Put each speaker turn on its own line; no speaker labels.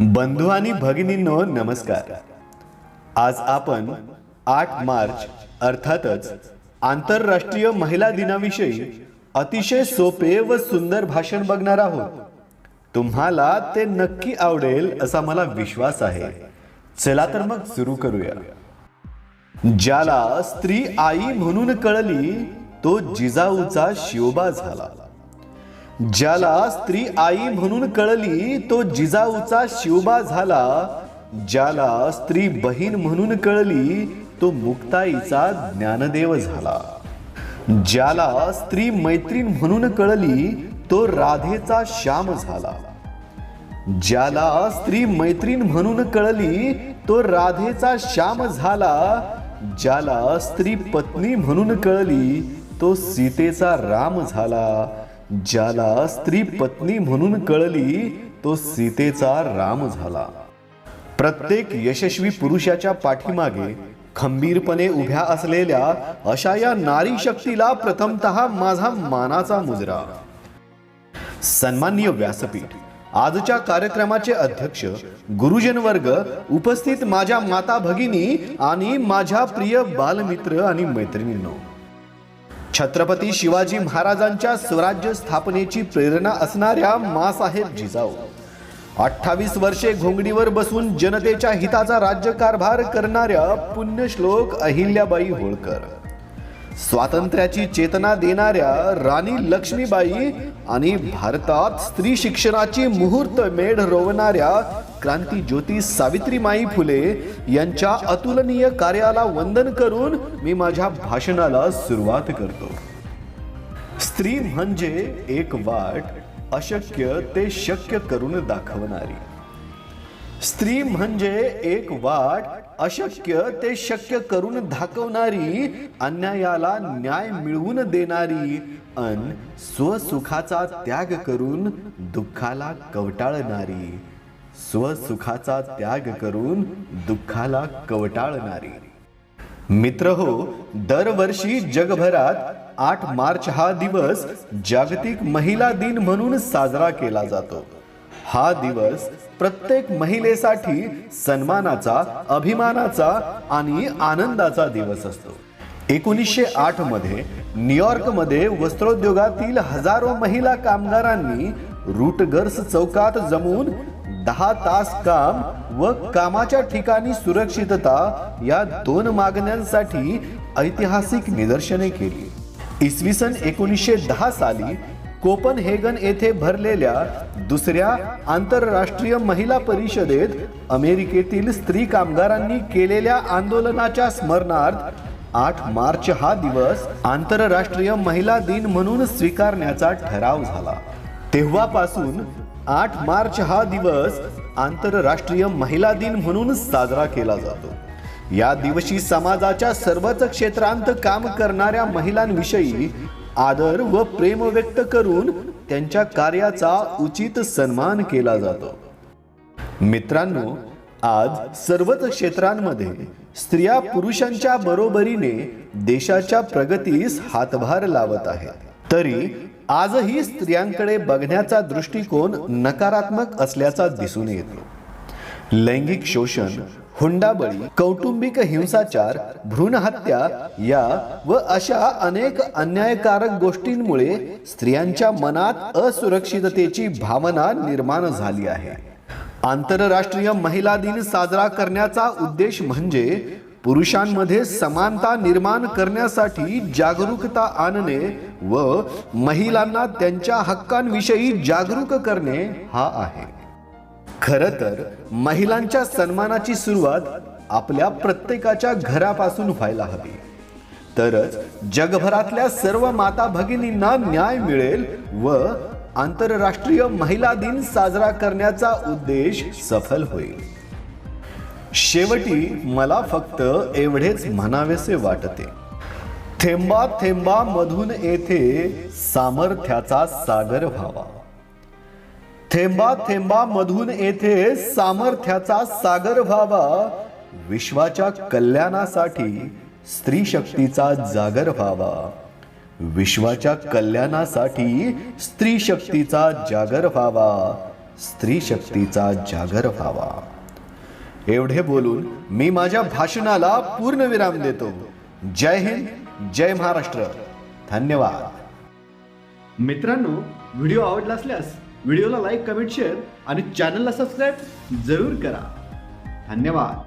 बंधू आणि भगिनींनो नमस्कार. आज आपण आठ मार्च अर्थातच आंतरराष्ट्रीय महिला दिनाविषयी अतिशय सोपे व सुंदर भाषण बघणार आहोत. तुम्हाला ते नक्की आवडेल असा मला विश्वास आहे. चला तर मग सुरू करूया. ज्याला स्त्री आई म्हणून कळली तो जिजाऊचा शिवबा झाला. ज्याला स्त्री आई म्हणून कळली तो जिजाऊचा शिवबा झाला. ज्याला स्त्री बहीण म्हणून कळली तो मुक्ताईचा ज्ञानदेव झाला. ज्याला स्त्री मैत्रीण म्हणून कळली तो राधेचा श्याम झाला. ज्याला स्त्री मैत्रीण म्हणून कळली तो राधेचा श्याम झाला. ज्याला स्त्री पत्नी म्हणून कळली तो सीतेचा राम झाला. ज्याला स्त्री पत्नी म्हणून कळली तो सीतेचा राम झाला. प्रत्येक यशस्वी पुरुषाच्या पाठीमागे खंबीरपणे उभ्या असलेल्या अशा या नारी शक्तीला प्रथमतः माझा मानाचा मुजरा. सन्माननीय व्यासपीठ आजच्या कार्यक्रमाचे अध्यक्ष गुरुजन वर्ग उपस्थित माझ्या माता भगिनी आणि माझ्या प्रिय बालमित्र आणि मैत्रिणींनो. छत्रपती शिवाजी महाराजांच्या स्वराज्य स्थापनेची प्रेरणा असणाऱ्या मासाहेब जिजाऊ. अठ्ठावीस वर्षे घोंगडीवर बसून जनतेच्या हिताचा राज्यकारभार करणाऱ्या पुण्यश्लोक अहिल्याबाई होळकर. स्वातंत्र्याची चेतना देणाऱ्या राणी लक्ष्मीबाई आणि भारतात स्त्री शिक्षणाची मुहूर्त मेढ रोवणाऱ्या क्रांती ज्योती सावित्रीमाई फुले यांच्या अतुलनीय कार्याला वंदन करून मी माझ्या भाषणाला सुरुवात करतो. स्त्री म्हणजे एक वाट अशक्य ते शक्य करून दाखवणारी. स्त्री म्हणजे एक वाट अशक्य ते शक्य करून दाखवणारी अन्यायाला न्याय मिळवून देणारी अन स्वसुखाचा त्याग करून दुःखाला कवटाळणारी. स्वसुखाचा त्याग करून दुःखाला कवटाळणारी. मित्र हो दरवर्षी जगभरात आठ मार्च हा दिवस जागतिक महिला दिन म्हणून साजरा केला जातो. हा दिवस प्रत्येक महिलेसाठी सन्मानाचा अभिमानाचा आणि आनंदाचा दिवस असतो. एकोणीसशे आठमध्ये न्यूयॉर्कमध्ये वस्त्रोद्योगातील हजारो महिला कामगारांनी रूटगर्स चौकात जमून दहा तास काम व कामाच्या ठिकाणी सुरक्षितता या दोन मागण्यांसाठी ऐतिहासिक निदर्शने केली. इसवी सन एकोणीसशे दहा साली कोपनहेगन येथे भरलेल्या दुसऱ्या आंतरराष्ट्रीय महिला परिषदेत अमेरिकेतील स्त्री कामगारांनी केलेल्या आंदोलनाच्या स्मरणार्थ आठ मार्च हा दिवस आंतरराष्ट्रीय महिला दिन म्हणून स्वीकारण्याचा ठराव झाला. तेव्हापासून आठ मार्च हा दिवस आंतरराष्ट्रीय महिला दिन म्हणून साजरा केला जातो. या दिवशी समाजाच्या सर्वच क्षेत्रांत काम करणाऱ्या महिलांविषयी आदर व प्रेम व्यक्त करून त्यांच्या कार्याचा उचित सन्मान केला जातो. मित्रांनो आज सर्वच क्षेत्रांमध्ये स्त्रिया पुरुषांच्या बरोबरीने देशाच्या प्रगतीस हातभार लावत आहेत. तरी आजही स्त्रियांकडे बघण्याचा दृष्टिकोन नकारात्मक असल्याचा दिसून येतो. लैंगिक शोषण हुंडाबळी कौटुंबिक हिंसाचार भ्रूणहत्या या व अशा अनेक अन्यायकारक गोष्टींमुळे स्त्रियांच्या मनात असुरक्षिततेची भावना निर्माण झाली आहे. आंतरराष्ट्रीय महिला दिन साजरा करण्याचा उद्देश म्हणजे पुरुषांमध्ये समानता निर्माण करण्यासाठी जागरूकता आणणे व महिलांना त्यांच्या हक्कांविषयी जागरूक करणे हा आहे. खर तर महिलांच्या सन्मानाची सुरुवात आपल्या प्रत्येकाच्या घरापासून व्हायला हवी. तरच जगभरातल्या सर्व माता भगिनींना न्याय मिळेल व आंतरराष्ट्रीय महिला दिन साजरा करण्याचा उद्देश सफल होईल. शेवटी मला फक्त एवढेच म्हणावेसे वाटते. थेंबा थेंबा मधून येथे सामर्थ्याचा सागर व्हावा. थेंबा थेंबा मधून येथे सामर्थ्याचा सागर व्हावा विश्वाच्या कल्याणासाठी स्त्री शक्तीचा जागर व्हावा. विश्वाच्या कल्याणासाठी स्त्री शक्तीचा जागर व्हावा स्त्री शक्तीचा जागर व्हावा. एवढे बोलून मी माझ्या भाषणाला पूर्ण विराम देतो. जय हिंद जय महाराष्ट्र. धन्यवाद.
मित्रांनो व्हिडिओ आवडला असल्यास व्हिडिओला लाईक कमेंट शेअर आणि चॅनलला सबस्क्राईब जरूर करा. धन्यवाद.